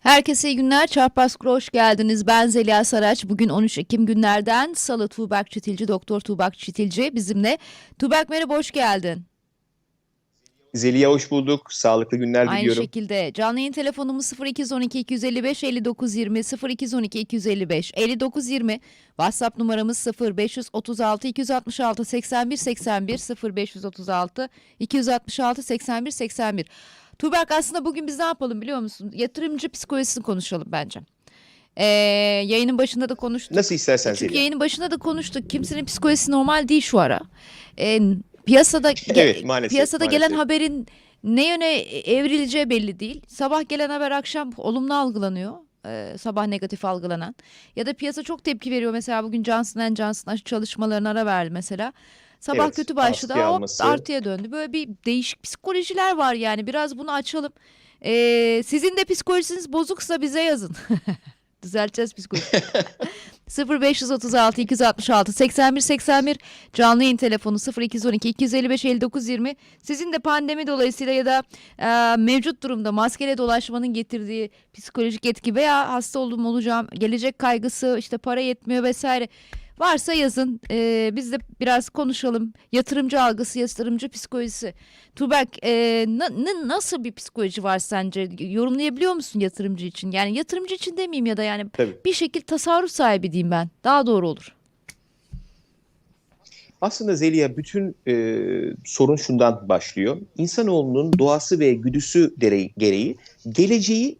Herkese iyi günler. Çarpaz hoş geldiniz. Ben Zeliha Saraç. Bugün 13 Ekim günlerden Salı Tuğbak Çitilci, Doktor Tuğbak Çitilci bizimle. Tuğbak merhaba, hoş geldin. Zeliha hoş bulduk. Sağlıklı günler Aynı diliyorum. şekilde canlı yayın telefonumuz 0212 255 5920 0212 255 5920 WhatsApp numaramız 0536 266 81 81 0536 266 81 81 Tuğberk aslında bugün biz ne yapalım biliyor musun? Yatırımcı psikolojisini konuşalım bence. Ee, yayının başında da konuştuk. Nasıl istersen Çünkü Zeliha. yayının başında da konuştuk. Kimsenin psikolojisi normal değil şu ara. Ee, piyasada Evet, maalesef, piyasada gelen maalesef. haberin ne yöne evrileceği belli değil. Sabah gelen haber akşam olumlu algılanıyor. Ee, sabah negatif algılanan. Ya da piyasa çok tepki veriyor. Mesela bugün Johnson Johnson çalışmalarına ara verdi mesela. Sabah Evet, kötü başladı askıya hop alması. artıya döndü. Böyle bir değişik psikolojiler var yani. Biraz bunu açalım. Ee, sizin de psikolojiniz bozuksa bize yazın. Düzelteceğiz psikolojiyi. 0536 266 81 81 canlı yayın telefonu 0212 255 59 20 sizin de pandemi dolayısıyla ya da e, mevcut durumda maskele dolaşmanın getirdiği psikolojik etki veya hasta oldum olacağım gelecek kaygısı işte para yetmiyor vesaire varsa yazın E, biz de biraz konuşalım yatırımcı algısı yatırımcı psikolojisi Tuğberk e, na- na- nasıl bir psikoloji var sence yorumlayabiliyor musun yatırımcı için yani yatırımcı için demeyeyim ya da yani Tabii. bir şekil tasarruf sahibi diyeyim ben. Daha doğru olur. Aslında Zeliha bütün e, sorun şundan başlıyor. İnsanoğlunun doğası ve güdüsü gereği geleceği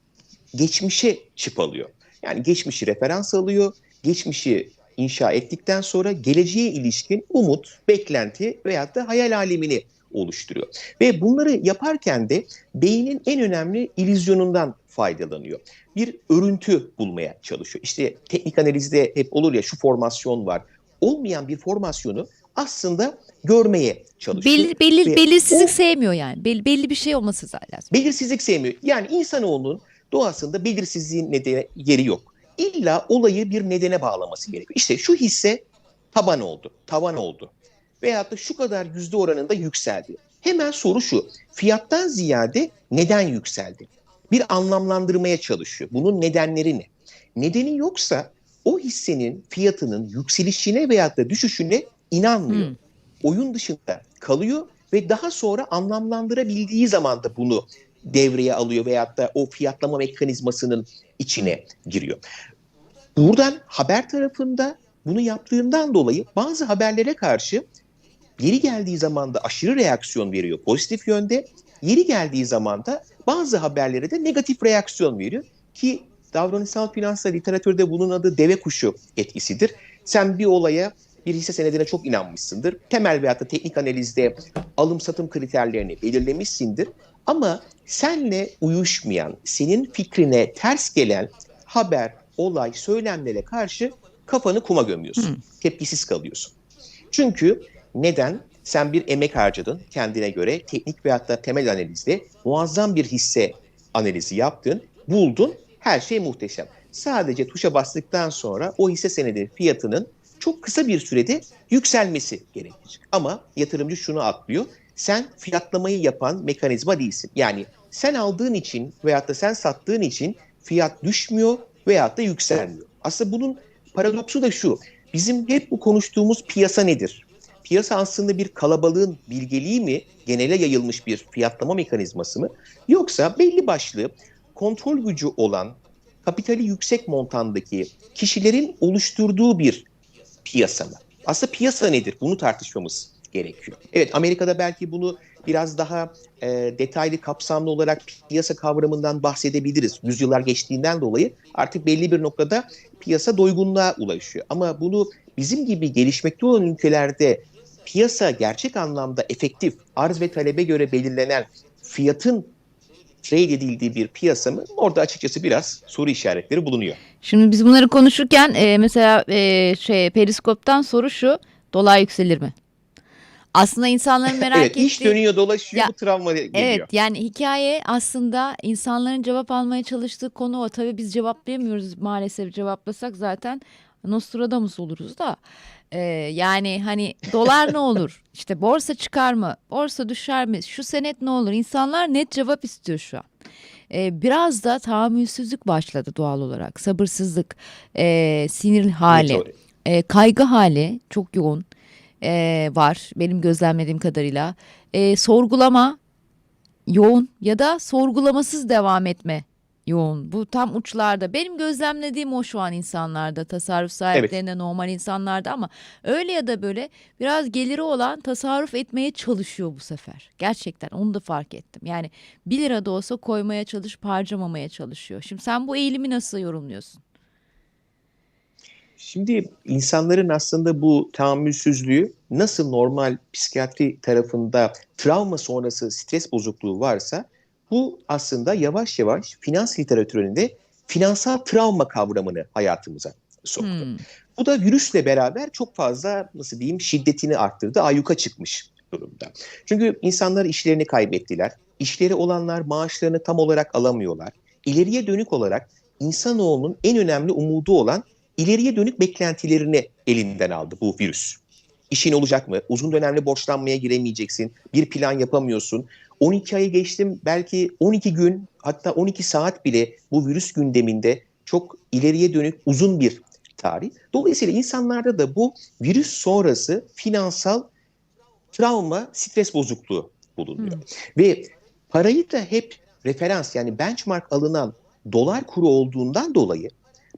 geçmişe çip alıyor. Yani geçmişi referans alıyor. Geçmişi inşa ettikten sonra geleceğe ilişkin umut, beklenti veyahut da hayal alemini oluşturuyor. Ve bunları yaparken de beynin en önemli illüzyonundan faydalanıyor. Bir örüntü bulmaya çalışıyor. İşte teknik analizde hep olur ya şu formasyon var. Olmayan bir formasyonu aslında görmeye çalışıyor. Belli, belli, Ve belirsizlik o- sevmiyor yani. Belli, belli bir şey olması lazım. Belirsizlik sevmiyor. Yani insanoğlunun doğasında belirsizliğin nedeni yeri yok. İlla olayı bir nedene bağlaması gerekiyor. İşte şu hisse taban oldu, tavan oldu. Veyahut da şu kadar yüzde oranında yükseldi. Hemen soru şu, fiyattan ziyade neden yükseldi? Bir anlamlandırmaya çalışıyor. Bunun nedenleri ne? Nedeni yoksa o hissenin fiyatının yükselişine veyahut da düşüşüne inanmıyor. Hmm. Oyun dışında kalıyor ve daha sonra anlamlandırabildiği zaman da bunu devreye alıyor veyahut da o fiyatlama mekanizmasının içine giriyor. Buradan haber tarafında bunu yaptığından dolayı bazı haberlere karşı yeri geldiği zaman da aşırı reaksiyon veriyor pozitif yönde. Yeri geldiği zaman da bazı haberlere de negatif reaksiyon veriyor ki davranışsal finansal literatürde bunun adı deve kuşu etkisidir. Sen bir olaya bir hisse senedine çok inanmışsındır. Temel veyahut da teknik analizde alım satım kriterlerini belirlemişsindir. Ama senle uyuşmayan, senin fikrine ters gelen haber, olay, söylemlere karşı kafanı kuma gömüyorsun. Hmm. Tepkisiz kalıyorsun. Çünkü neden? Sen bir emek harcadın kendine göre teknik veyahut da temel analizde muazzam bir hisse analizi yaptın, buldun, her şey muhteşem. Sadece tuşa bastıktan sonra o hisse senedi fiyatının çok kısa bir sürede yükselmesi gerekir. Ama yatırımcı şunu atlıyor. Sen fiyatlamayı yapan mekanizma değilsin. Yani sen aldığın için veyahut da sen sattığın için fiyat düşmüyor veyahut da yükselmiyor. Aslında bunun paradoksu da şu. Bizim hep bu konuştuğumuz piyasa nedir? Piyasa aslında bir kalabalığın bilgeliği mi, genele yayılmış bir fiyatlama mekanizması mı? Yoksa belli başlı kontrol gücü olan, kapitali yüksek montandaki kişilerin oluşturduğu bir piyasa mı? Aslında piyasa nedir? Bunu tartışmamız gerekiyor. Evet Amerika'da belki bunu biraz daha e, detaylı kapsamlı olarak piyasa kavramından bahsedebiliriz. Yüzyıllar geçtiğinden dolayı artık belli bir noktada piyasa doygunluğa ulaşıyor. Ama bunu bizim gibi gelişmekte olan ülkelerde piyasa gerçek anlamda efektif, arz ve talebe göre belirlenen fiyatın trade edildiği bir piyasa mı? Orada açıkçası biraz soru işaretleri bulunuyor. Şimdi biz bunları konuşurken e, mesela e, şey periskoptan soru şu. Dolar yükselir mi? Aslında insanların merak evet ettiği... iş dönüyor dolaşıyor Ya, bu travma geliyor. Evet yani hikaye aslında insanların cevap almaya çalıştığı konu o. Tabii biz cevaplayamıyoruz maalesef cevaplasak zaten Nostradamus oluruz da. Ee, yani hani dolar ne olur? İşte borsa çıkar mı? Borsa düşer mi? Şu senet ne olur? İnsanlar net cevap istiyor şu an. e, biraz da tahammülsüzlük başladı doğal olarak. Sabırsızlık, e, sinir hali, e, kaygı hali çok yoğun e, var benim gözlemlediğim kadarıyla. E, sorgulama yoğun ya da sorgulamasız devam etme yoğun. Bu tam uçlarda. Benim gözlemlediğim o şu an insanlarda, tasarruf sahiplerinde, normal insanlarda ama öyle ya da böyle biraz geliri olan tasarruf etmeye çalışıyor bu sefer. Gerçekten onu da fark ettim. Yani 1 lira da olsa koymaya çalışıp harcamamaya çalışıyor. Şimdi sen bu eğilimi nasıl yorumluyorsun? Şimdi insanların aslında bu tahammülsüzlüğü nasıl normal psikiyatri tarafında travma sonrası stres bozukluğu varsa bu aslında yavaş yavaş finans literatüründe finansal travma kavramını hayatımıza soktu. Hmm. Bu da virüsle beraber çok fazla nasıl diyeyim şiddetini arttırdı, ayyuka çıkmış durumda. Çünkü insanlar işlerini kaybettiler. İşleri olanlar maaşlarını tam olarak alamıyorlar. İleriye dönük olarak insanoğlunun en önemli umudu olan ileriye dönük beklentilerini elinden aldı bu virüs. İşin olacak mı? Uzun dönemli borçlanmaya giremeyeceksin. Bir plan yapamıyorsun. 12 ayı geçtim belki 12 gün hatta 12 saat bile bu virüs gündeminde çok ileriye dönük uzun bir tarih. Dolayısıyla insanlarda da bu virüs sonrası finansal travma, stres bozukluğu bulunuyor. Hmm. Ve parayı da hep referans yani benchmark alınan dolar kuru olduğundan dolayı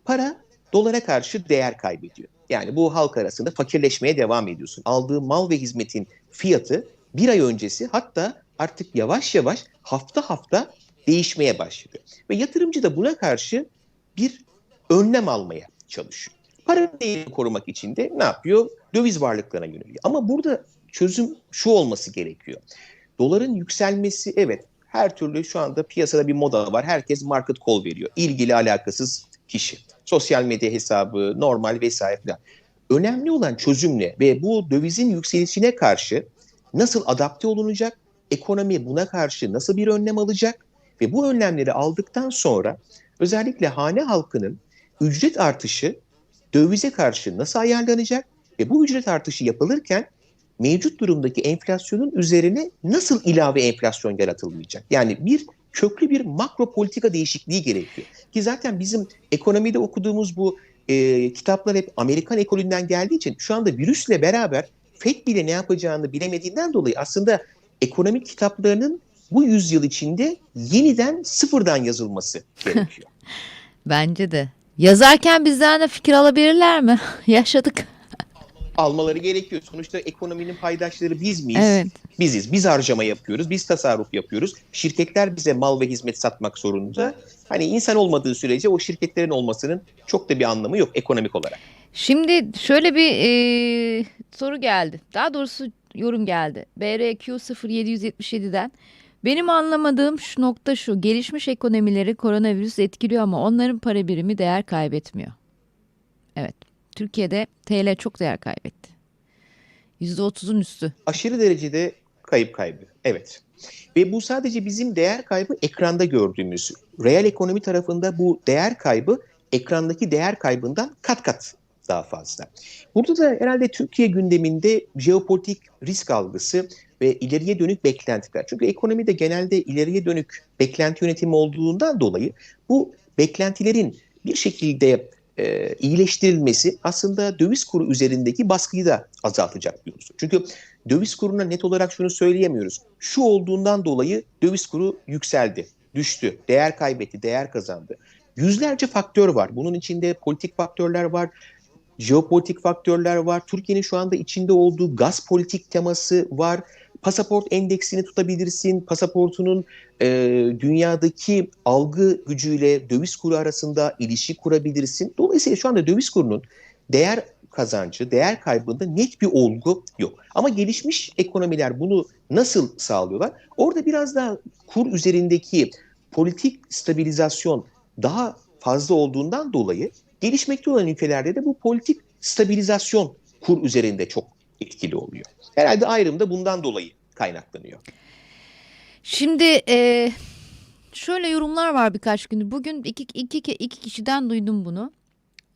para dolara karşı değer kaybediyor. Yani bu halk arasında fakirleşmeye devam ediyorsun. Aldığı mal ve hizmetin fiyatı bir ay öncesi hatta artık yavaş yavaş hafta hafta değişmeye başlıyor. Ve yatırımcı da buna karşı bir önlem almaya çalışıyor. Para değerini korumak için de ne yapıyor? Döviz varlıklarına yöneliyor. Ama burada çözüm şu olması gerekiyor. Doların yükselmesi evet her türlü şu anda piyasada bir moda var. Herkes market call veriyor. İlgili alakasız kişi. Sosyal medya hesabı, normal vesaire falan. Önemli olan çözüm ne? Ve bu dövizin yükselişine karşı nasıl adapte olunacak? Ekonomi buna karşı nasıl bir önlem alacak? Ve bu önlemleri aldıktan sonra özellikle hane halkının ücret artışı dövize karşı nasıl ayarlanacak? Ve bu ücret artışı yapılırken mevcut durumdaki enflasyonun üzerine nasıl ilave enflasyon yaratılmayacak? Yani bir köklü bir makro politika değişikliği gerekiyor. Ki zaten bizim ekonomide okuduğumuz bu e, kitaplar hep Amerikan ekolünden geldiği için şu anda virüsle beraber FED bile ne yapacağını bilemediğinden dolayı aslında ekonomik kitaplarının bu yüzyıl içinde yeniden sıfırdan yazılması gerekiyor. Bence de. Yazarken bizden de fikir alabilirler mi? Yaşadık. Almaları gerekiyor. Sonuçta ekonominin paydaşları biz miyiz? Evet. Biziz. Biz harcama yapıyoruz. Biz tasarruf yapıyoruz. Şirketler bize mal ve hizmet satmak zorunda. Hani insan olmadığı sürece o şirketlerin olmasının çok da bir anlamı yok ekonomik olarak. Şimdi şöyle bir e, soru geldi. Daha doğrusu yorum geldi. BRQ 0777'den. Benim anlamadığım şu nokta şu. Gelişmiş ekonomileri koronavirüs etkiliyor ama onların para birimi değer kaybetmiyor. Evet. Türkiye'de TL çok değer kaybetti. %30'un üstü. Aşırı derecede kayıp kaybı. Evet. Ve bu sadece bizim değer kaybı ekranda gördüğümüz. Reel ekonomi tarafında bu değer kaybı ekrandaki değer kaybından kat kat daha fazla. Burada da herhalde Türkiye gündeminde jeopolitik risk algısı ve ileriye dönük beklentiler. Çünkü ekonomide genelde ileriye dönük beklenti yönetimi olduğundan dolayı bu beklentilerin bir şekilde e, iyileştirilmesi aslında döviz kuru üzerindeki baskıyı da azaltacak unsur. Çünkü döviz kuruna net olarak şunu söyleyemiyoruz. Şu olduğundan dolayı döviz kuru yükseldi, düştü, değer kaybetti, değer kazandı. Yüzlerce faktör var. Bunun içinde politik faktörler var, jeopolitik faktörler var. Türkiye'nin şu anda içinde olduğu gaz politik teması var. Pasaport endeksini tutabilirsin. Pasaportunun e, dünyadaki algı gücüyle döviz kuru arasında ilişki kurabilirsin. Dolayısıyla şu anda döviz kurunun değer kazancı, değer kaybında net bir olgu yok. Ama gelişmiş ekonomiler bunu nasıl sağlıyorlar? Orada biraz daha kur üzerindeki politik stabilizasyon daha fazla olduğundan dolayı gelişmekte olan ülkelerde de bu politik stabilizasyon kur üzerinde çok etkili oluyor. Herhalde ayrım da bundan dolayı kaynaklanıyor. Şimdi e, şöyle yorumlar var birkaç gündür. Bugün iki, iki, iki kişiden duydum bunu.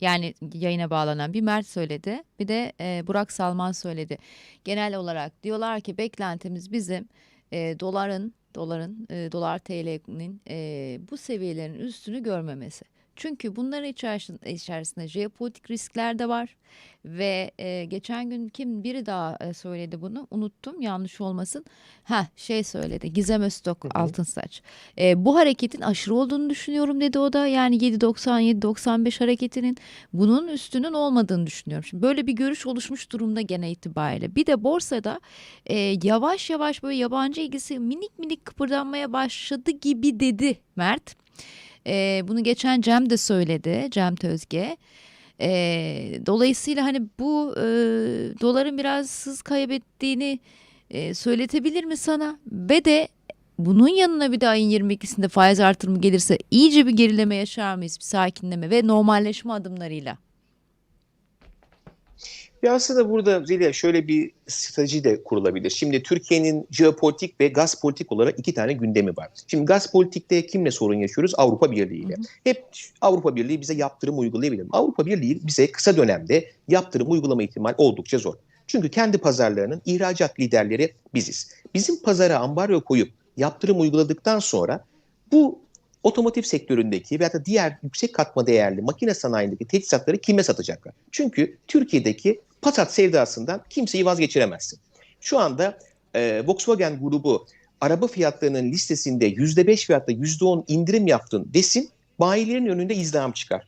Yani yayına bağlanan bir Mert söyledi bir de e, Burak Salman söyledi. Genel olarak diyorlar ki beklentimiz bizim e, doların doların e, dolar TL'nin e, bu seviyelerin üstünü görmemesi. Çünkü bunların içerisinde, içerisinde jeopolitik riskler de var ve e, geçen gün kim biri daha e, söyledi bunu unuttum yanlış olmasın. Ha şey söyledi Gizem Öztok Hı hı. Altınsaç. E, bu hareketin aşırı olduğunu düşünüyorum dedi o da yani 7.97-95 hareketinin bunun üstünün olmadığını düşünüyorum. Şimdi böyle bir görüş oluşmuş durumda gene itibariyle. Bir de borsada e, yavaş yavaş böyle yabancı ilgisi minik minik kıpırdanmaya başladı gibi dedi Mert. E, bunu geçen Cem de söyledi Cem Tözge. E, dolayısıyla hani bu e, doların biraz hız kaybettiğini e, söyletebilir mi sana? Ve de bunun yanına bir de ayın 22'sinde faiz artırımı gelirse iyice bir gerileme yaşar mıyız? Bir sakinleme ve normalleşme adımlarıyla. Ya aslında burada Zeliha şöyle bir strateji de kurulabilir. Şimdi Türkiye'nin jeopolitik ve gaz politik olarak iki tane gündemi var. Şimdi gaz politikte kimle sorun yaşıyoruz? Avrupa Birliği ile. Hep Avrupa Birliği bize yaptırım uygulayabilir? Avrupa Birliği bize kısa dönemde yaptırım uygulama ihtimali oldukça zor. Çünkü kendi pazarlarının ihracat liderleri biziz. Bizim pazara ambargo koyup yaptırım uyguladıktan sonra bu otomotiv sektöründeki veya da diğer yüksek katma değerli makine sanayindeki teçhizatları kime satacaklar? Çünkü Türkiye'deki Passat sevdasından kimseyi vazgeçiremezsin. Şu anda e, Volkswagen grubu araba fiyatlarının listesinde %5 fiyatta %10 indirim yaptın desin, bayilerin önünde izdiham çıkar.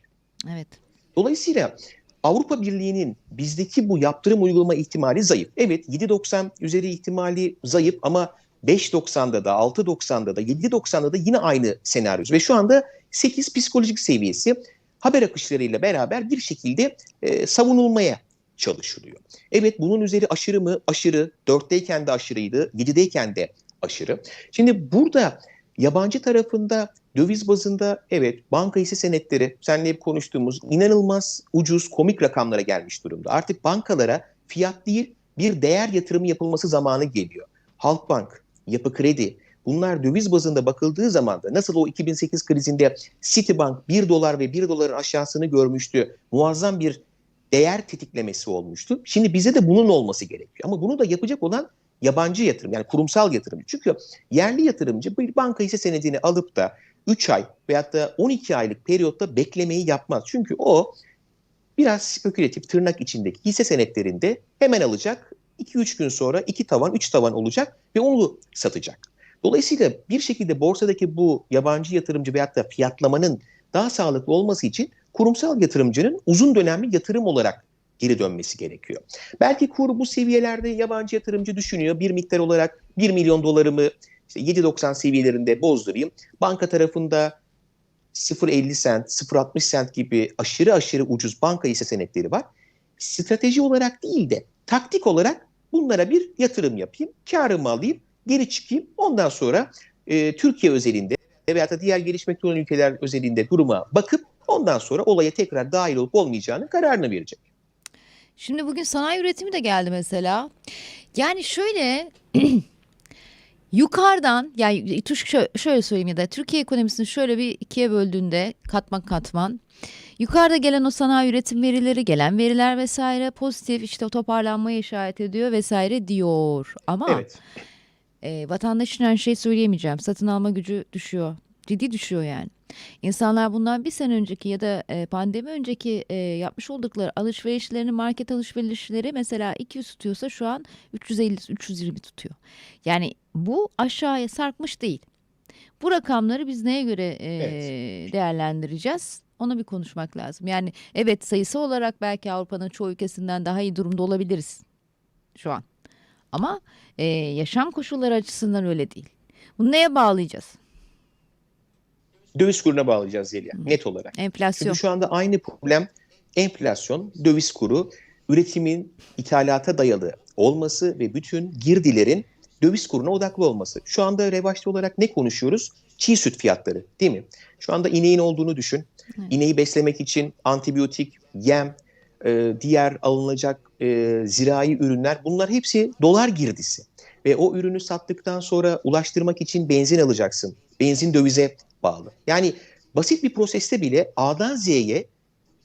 Evet. Dolayısıyla Avrupa Birliği'nin bizdeki bu yaptırım uygulama ihtimali zayıf. Evet 7.90 üzeri ihtimali zayıf ama 5.90'da da 6.90'da da 7.90'da da yine aynı senaryo. Ve şu anda 8 psikolojik seviyesi haber akışlarıyla beraber bir şekilde e, savunulmaya çalışılıyor. Evet bunun üzeri aşırı mı? Aşırı. 4'teyken de aşırıydı. 7'deyken de aşırı. Şimdi burada yabancı tarafında döviz bazında evet banka hisse senetleri seninle hep konuştuğumuz inanılmaz ucuz komik rakamlara gelmiş durumda. Artık bankalara fiyat değil bir değer yatırımı yapılması zamanı geliyor. Halkbank, Yapı Kredi bunlar döviz bazında bakıldığı zaman da nasıl o 2008 krizinde Citibank 1 dolar ve 1 doların aşağısını görmüştü. Muazzam bir değer tetiklemesi olmuştu. Şimdi bize de bunun olması gerekiyor. Ama bunu da yapacak olan yabancı yatırım yani kurumsal yatırımcı. Çünkü yerli yatırımcı bir banka hisse senedini alıp da 3 ay veyahut da 12 aylık periyotta beklemeyi yapmaz. Çünkü o biraz spekülatif tırnak içindeki hisse senetlerinde hemen alacak. 2-3 gün sonra 2 tavan 3 tavan olacak ve onu satacak. Dolayısıyla bir şekilde borsadaki bu yabancı yatırımcı veyahut da fiyatlamanın daha sağlıklı olması için kurumsal yatırımcının uzun dönemli yatırım olarak geri dönmesi gerekiyor. Belki kur bu seviyelerde yabancı yatırımcı düşünüyor. Bir miktar olarak 1 milyon dolarımı işte 7.90 seviyelerinde bozdurayım. Banka tarafında 0.50 sent, 0.60 sent gibi aşırı aşırı ucuz banka hisse senetleri var. Strateji olarak değil de taktik olarak bunlara bir yatırım yapayım, karımı alayım, geri çıkayım. Ondan sonra e, Türkiye özelinde veya da diğer gelişmekte olan ülkeler özelinde duruma bakıp ondan sonra olaya tekrar dahil olup olmayacağını kararını verecek. Şimdi bugün sanayi üretimi de geldi mesela. Yani şöyle yukarıdan yani şöyle söyleyeyim ya da Türkiye ekonomisini şöyle bir ikiye böldüğünde katman katman yukarıda gelen o sanayi üretim verileri gelen veriler vesaire pozitif işte o toparlanmaya işaret ediyor vesaire diyor. Ama Evet. e, vatandaşın her şey söyleyemeyeceğim. Satın alma gücü düşüyor. Ciddi düşüyor yani. İnsanlar bundan bir sene önceki ya da e, pandemi önceki e, yapmış oldukları alışverişlerini market alışverişleri mesela 200 tutuyorsa şu an 350-320 tutuyor. Yani bu aşağıya sarkmış değil. Bu rakamları biz neye göre e, Evet. değerlendireceğiz? Ona bir konuşmak lazım. Yani evet sayısı olarak belki Avrupa'nın çoğu ülkesinden daha iyi durumda olabiliriz şu an. Ama e, yaşam koşulları açısından öyle değil. Bunu neye bağlayacağız? Döviz kuruna bağlayacağız Zeliha net olarak. Enflasyon. Çünkü şu anda aynı problem enflasyon, döviz kuru, üretimin ithalata dayalı olması ve bütün girdilerin döviz kuruna odaklı olması. Şu anda revaçta olarak ne konuşuyoruz? Çiğ süt fiyatları değil mi? Şu anda ineğin olduğunu düşün. Evet. İneği beslemek için antibiyotik, yem, e, diğer alınacak e, zirai ürünler bunlar hepsi dolar girdisi. Ve o ürünü sattıktan sonra ulaştırmak için benzin alacaksın. Benzin dövize bağlı. Yani basit bir proseste bile A'dan Z'ye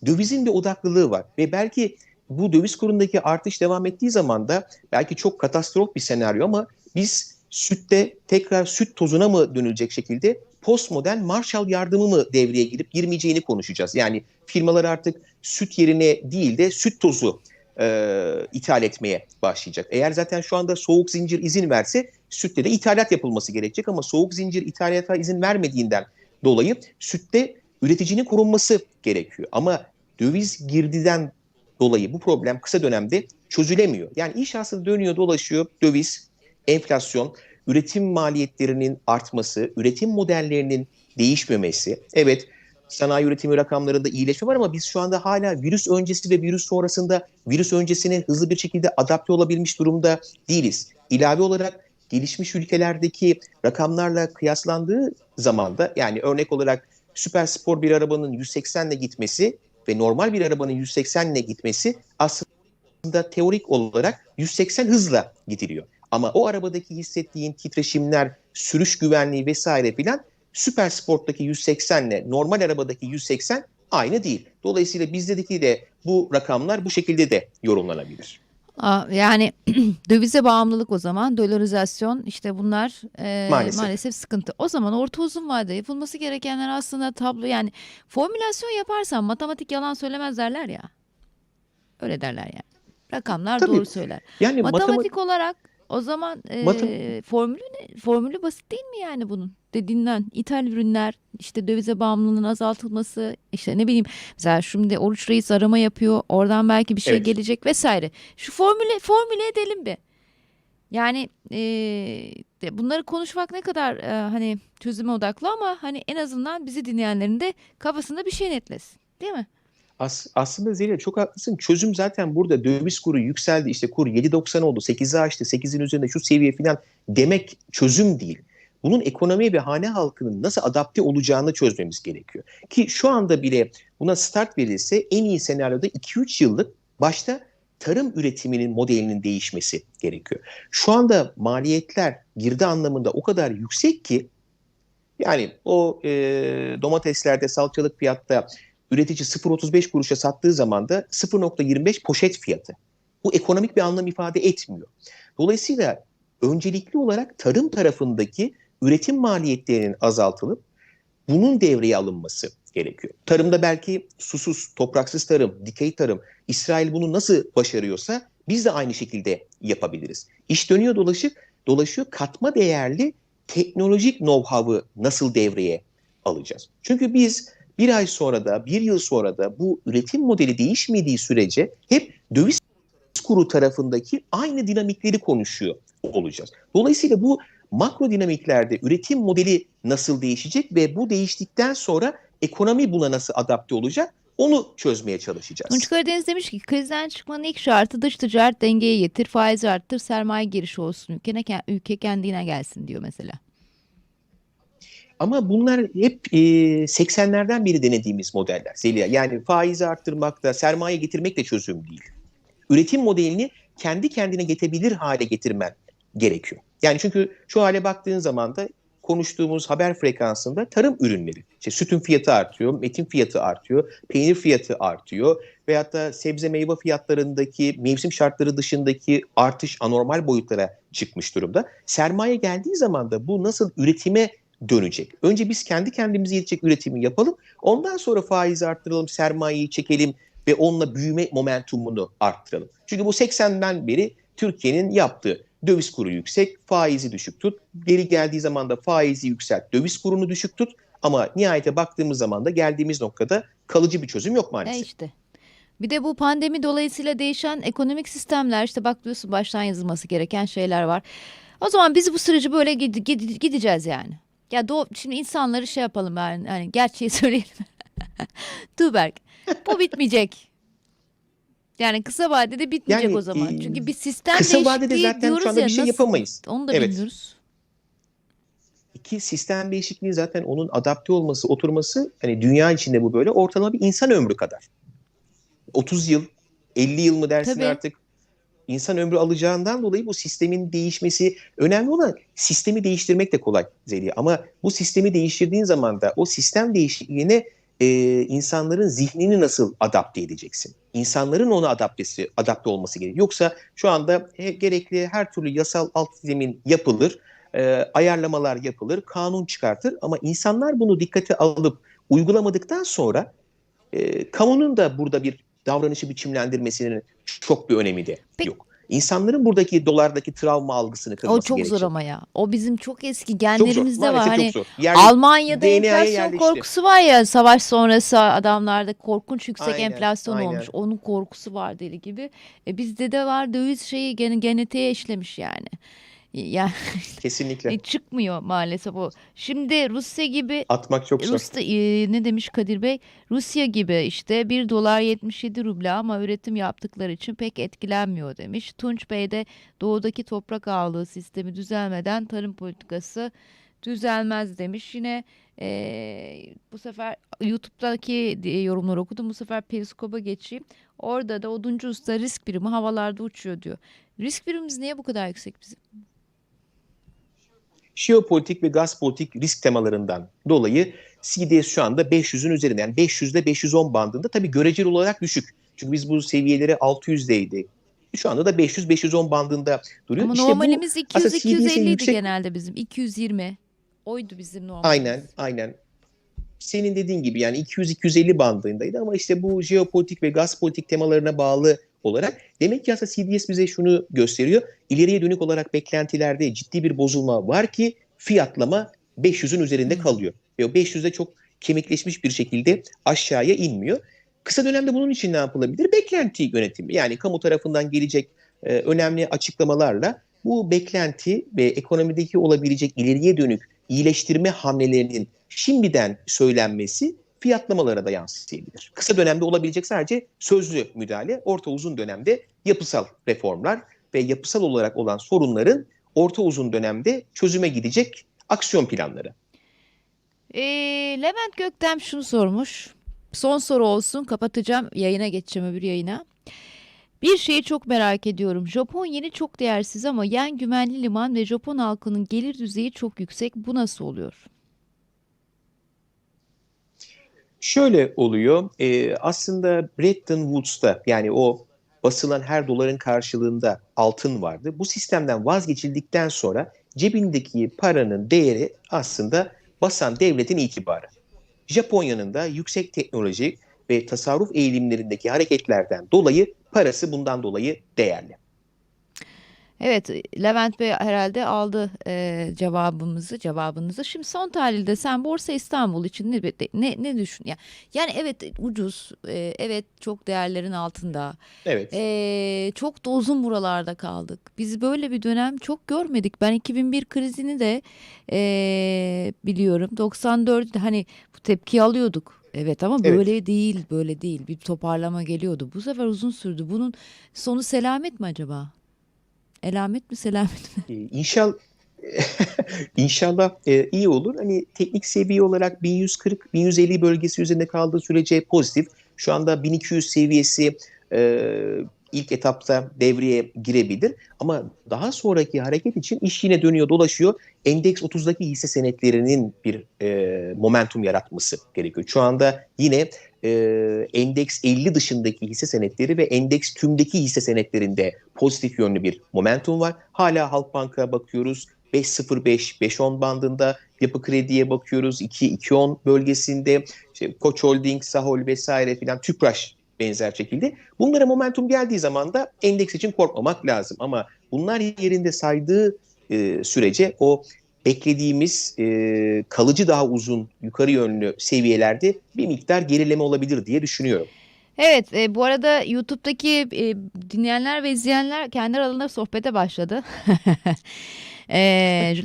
dövizin bir odaklılığı var. Ve belki bu döviz kurundaki artış devam ettiği zaman da belki çok katastrof bir senaryo ama biz sütte tekrar süt tozuna mı dönülecek şekilde postmodern Marshall yardımı mı devreye girip girmeyeceğini konuşacağız. Yani firmalar artık süt yerine değil de süt tozu e, ithal etmeye başlayacak. Eğer zaten şu anda soğuk zincir izin verse sütte de ithalat yapılması gerekecek ama soğuk zincir ithalata izin vermediğinden dolayı sütte üreticinin korunması gerekiyor. Ama döviz girdiden dolayı bu problem kısa dönemde çözülemiyor. Yani iş aslında dönüyor dolaşıyor döviz, enflasyon, üretim maliyetlerinin artması, üretim modellerinin değişmemesi. Evet sanayi üretimi rakamlarında iyileşme var ama biz şu anda hala virüs öncesi ve virüs sonrasında virüs öncesine hızlı bir şekilde adapte olabilmiş durumda değiliz. İlave olarak gelişmiş ülkelerdeki rakamlarla kıyaslandığı zaman da yani örnek olarak süper spor bir arabanın 180 ile gitmesi ve normal bir arabanın 180 ile gitmesi aslında teorik olarak 180 hızla gidiliyor. Ama o arabadaki hissettiğin titreşimler, sürüş güvenliği vesaire filan süper sporttaki 180 ile normal arabadaki 180 aynı değil. Dolayısıyla bizdeki de bu rakamlar bu şekilde de yorumlanabilir. Aa, Yani dövize bağımlılık o zaman, dolarizasyon işte bunlar e, Maalesef. maalesef sıkıntı. O zaman orta uzun vadede yapılması gerekenler aslında tablo yani formülasyon yaparsan matematik yalan söylemez derler ya. Öyle derler yani. Rakamlar Tabii. doğru söyler. Yani Matematik matematik olarak o zaman e, Matem- formülü ne? Formülü basit değil mi yani bunun? Dediğinden ithal ürünler, işte dövize bağımlılığının azaltılması, işte ne bileyim mesela şimdi Oruç Reis arama yapıyor. Oradan belki bir şey Evet. gelecek vesaire. Şu formüle formüle edelim bir. Yani e, bunları konuşmak ne kadar e, hani çözüme odaklı ama hani en azından bizi dinleyenlerin de kafasında bir şey netlesin. Değil mi? As- aslında Zeliha çok haklısın. Çözüm zaten burada döviz kuru yükseldi. İşte kur 7.90 oldu. 8'e açtı. 8'in üzerinde şu seviye falan demek çözüm değil. Bunun ekonomiye ve hane halkının nasıl adapte olacağını çözmemiz gerekiyor. Ki şu anda bile buna start verilse en iyi senaryoda 2-3 yıllık başta tarım üretiminin modelinin değişmesi gerekiyor. Şu anda maliyetler girdi anlamında o kadar yüksek ki yani o e, domateslerde salçalık fiyatta üretici 0.35 kuruşa sattığı zaman da 0.25 poşet fiyatı. Bu ekonomik bir anlam ifade etmiyor. Dolayısıyla öncelikli olarak tarım tarafındaki üretim maliyetlerinin azaltılıp bunun devreye alınması gerekiyor. Tarımda belki susuz, topraksız tarım, dikey tarım, İsrail bunu nasıl başarıyorsa biz de aynı şekilde yapabiliriz. İş dönüyor dolaşık, dolaşıyor katma değerli teknolojik know-how'ı nasıl devreye alacağız? Çünkü biz bir ay sonra da bir yıl sonra da bu üretim modeli değişmediği sürece hep döviz kuru tarafındaki aynı dinamikleri konuşuyor olacağız. Dolayısıyla bu makro dinamiklerde üretim modeli nasıl değişecek ve bu değiştikten sonra ekonomi buna nasıl adapte olacak onu çözmeye çalışacağız. Tunç Karadeniz demiş ki krizden çıkmanın ilk şartı dış ticaret dengeye getir, faizi arttır, sermaye girişi olsun. Ülkene, ülke kendine gelsin diyor mesela. Ama bunlar hep e, 80'lerden beri denediğimiz modeller Zeliha. Yani faizi arttırmak da sermaye getirmek de çözüm değil. Üretim modelini kendi kendine getirebilir hale getirmen gerekiyor. Yani çünkü şu hale baktığın zaman da konuştuğumuz haber frekansında tarım ürünleri. İşte sütün fiyatı artıyor, metin fiyatı artıyor, peynir fiyatı artıyor veyahut da sebze meyve fiyatlarındaki mevsim şartları dışındaki artış anormal boyutlara çıkmış durumda. Sermaye geldiği zaman da bu nasıl üretime dönecek. Önce biz kendi kendimize yetecek üretimi yapalım. Ondan sonra faizi arttıralım, sermayeyi çekelim ve onunla büyüme momentumunu arttıralım. Çünkü bu 80'den beri Türkiye'nin yaptığı döviz kuru yüksek, faizi düşük tut. Geri geldiği zaman da faizi yükselt, döviz kurunu düşük tut. Ama nihayete baktığımız zaman da geldiğimiz noktada kalıcı bir çözüm yok E maalesef. işte. Bir de bu pandemi dolayısıyla değişen ekonomik sistemler işte bak diyorsun baştan yazılması gereken şeyler var. O zaman biz bu süreci böyle gide- gide- gideceğiz yani. Ya do- şimdi insanları şey yapalım yani hani gerçeği söyleyelim. Tuğberk bu bitmeyecek. Yani kısa vadede bitmeyecek Yani, o zaman. e, Çünkü bir sistem Kısa vadede zaten şu anda ya bir şey nasıl? yapamayız. Onu da Evet. bilmiyoruz. İki sistem değişikliği zaten onun adapte olması, oturması hani dünya içinde bu böyle ortalama bir insan ömrü kadar. 30 yıl, 50 yıl mı dersin Tabii. artık insan ömrü alacağından dolayı bu sistemin değişmesi önemli olan sistemi değiştirmek de kolay Zeliha. Ama bu sistemi değiştirdiğin zaman da o sistem değişikliğine e, insanların zihnini nasıl adapte edeceksin? İnsanların ona adaptesi, adapte olması gerekiyor. Yoksa şu anda he- gerekli her türlü yasal alt zemin yapılır e, ayarlamalar yapılır, kanun çıkartır ama insanlar bunu dikkate alıp uygulamadıktan sonra e, kamunun da burada bir davranışı biçimlendirmesinin çok bir önemi de Peki- yok. İnsanların buradaki dolardaki travma algısını O kırması çok gerekecek. zor ama ya. O bizim çok eski Çok zor. genlerimizde var. Hani çok zor. Yani Almanya'da enflasyon yerleşti. korkusu var ya savaş sonrası adamlarda korkunç yüksek Aynen, enflasyon aynen. olmuş. Onun korkusu var deli gibi. E, bizde de var döviz şeyi gene genetiğe işlemiş yani. Yani kesinlikle çıkmıyor maalesef o. Şimdi Rusya gibi atmak çok zor. Rusya e, ne demiş Kadir Bey? Rusya gibi işte 1 dolar 77 ruble ama üretim yaptıkları için pek etkilenmiyor demiş. Tunç Bey de doğudaki toprak ağlığı sistemi düzelmeden tarım politikası düzelmez demiş. Yine e, bu sefer YouTube'daki e, yorumları okudum. Bu sefer Periskop'a geçeyim. Orada da oduncu usta risk birimi havalarda uçuyor diyor. Risk birimimiz niye bu kadar yüksek bizim? Jeopolitik ve gaz politik risk temalarından dolayı CDS şu anda 500'ün üzerinde. Yani 500 ile 510 bandında tabii göreceli olarak düşük. Çünkü biz bu seviyeleri 600'deydi. Şu anda da 500-510 bandında duruyor. Ama İşte normalimiz aslında 200-250 CDS'in idi yüksek- genelde bizim. 220. Oydu bizim normalimiz. Aynen, aynen. Senin dediğin gibi yani 200-250 bandındaydı ama işte bu jeopolitik ve gaz politik temalarına bağlı olarak demek ki aslında CDS bize şunu gösteriyor. İleriye dönük olarak beklentilerde ciddi bir bozulma var ki fiyatlama 500'ün üzerinde kalıyor. Ve o 500'de çok kemikleşmiş bir şekilde aşağıya inmiyor. Kısa dönemde bunun için ne yapılabilir? Beklenti yönetimi. Yani kamu tarafından gelecek e, önemli açıklamalarla bu beklenti ve ekonomideki olabilecek ileriye dönük iyileştirme hamlelerinin şimdiden söylenmesi fiyatlamalara da yansıyabilir. Kısa dönemde olabilecek sadece sözlü müdahale, orta uzun dönemde yapısal reformlar ve yapısal olarak olan sorunların orta uzun dönemde çözüme gidecek aksiyon planları. Ee, Levent Göktem şunu sormuş. Son soru olsun kapatacağım yayına geçeceğim öbür yayına. Bir şeyi çok merak ediyorum. Japon yeni çok değersiz ama yen güvenli liman ve Japon halkının gelir düzeyi çok yüksek. Bu nasıl oluyor? Şöyle oluyor, e, aslında Bretton Woods'ta yani o basılan her doların karşılığında altın vardı. Bu sistemden vazgeçildikten sonra cebindeki paranın değeri aslında basan devletin itibarı. Japonya'nın da yüksek teknoloji ve tasarruf eğilimlerindeki hareketlerden dolayı parası bundan dolayı değerli. Evet, Levent Bey herhalde aldı e, cevabımızı, cevabınızı. Şimdi son tahlilde sen Borsa İstanbul için ne ne ne düşün? Ya yani evet ucuz, e, evet çok değerlerin altında. Evet. E, çok da uzun buralarda kaldık. Biz böyle bir dönem çok görmedik. Ben 2001 krizini de e, biliyorum. 94'te hani bu tepki alıyorduk. Evet ama Evet. böyle değil, böyle değil. Bir toparlama geliyordu. Bu sefer uzun sürdü. Bunun sonu selamet mi acaba? Elamet mi selamet mi? Ee, İnşallah İnşallah e, iyi olur. Hani teknik seviye olarak 1140-1150 bölgesi üzerinde kaldığı sürece pozitif. Şu anda 1200 seviyesi e, ilk etapta devreye girebilir. Ama daha sonraki hareket için iş yine dönüyor dolaşıyor. Endeks 30'daki hisse senetlerinin bir e, momentum yaratması gerekiyor. Şu anda yine e, endeks 50 dışındaki hisse senetleri ve endeks tümdeki hisse senetlerinde pozitif yönlü bir momentum var. Hala Halkbank'a bakıyoruz. 5.05-5.10 bandında yapı krediye bakıyoruz. 2-2.10 bölgesinde işte Koç Holding, Sahol vesaire filan Tüpraş benzer şekilde. Bunlara momentum geldiği zaman da endeks için korkmamak lazım. Ama bunlar yerinde saydığı e, sürece o beklediğimiz e, kalıcı daha uzun yukarı yönlü seviyelerde bir miktar gerileme olabilir diye düşünüyorum. Evet, e, bu arada YouTube'daki e, dinleyenler ve izleyenler kendi aralarında sohbete başladı. E,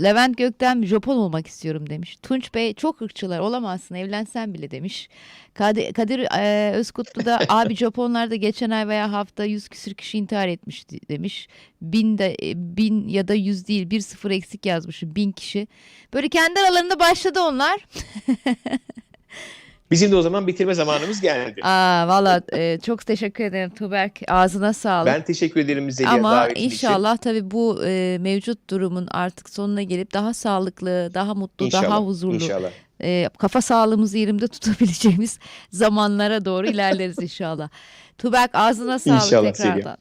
Levent Gökten Japon olmak istiyorum demiş. Tunç Bey çok ırkçılar olamazsın evlensen bile demiş. Kadir, Kadir e, Özkutlu da abi Japonlarda geçen ay veya hafta yüz küsür kişi intihar etmiş de- demiş. Bin de e, bin ya da yüz değil bir sıfır eksik yazmış bin kişi. Böyle kendi aralarında başladı onlar. Bizim de o zaman bitirme zamanımız geldi. Aa valla e, çok teşekkür ederim Tuberk. Ağzına sağlık. Ben teşekkür ederim Zeliha Ama davetin için. inşallah tabii bu e, mevcut durumun artık sonuna gelip daha sağlıklı, daha mutlu, daha İnşallah, huzurlu, İnşallah. e, kafa sağlığımızı yerimde tutabileceğimiz zamanlara doğru ilerleriz inşallah. Tuberk ağzına sağlık İnşallah Zeliha. tekrardan.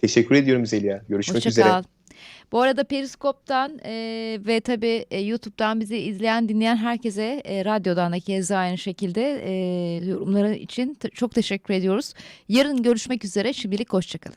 Teşekkür ediyorum Zeliha. Görüşmek Hoşça üzere. kal. Bu arada Periskop'tan e, ve tabii e, YouTube'dan bizi izleyen dinleyen herkese e, radyodan da keza aynı şekilde e, yorumları için çok teşekkür ediyoruz. Yarın görüşmek üzere. Şimdilik hoşçakalın.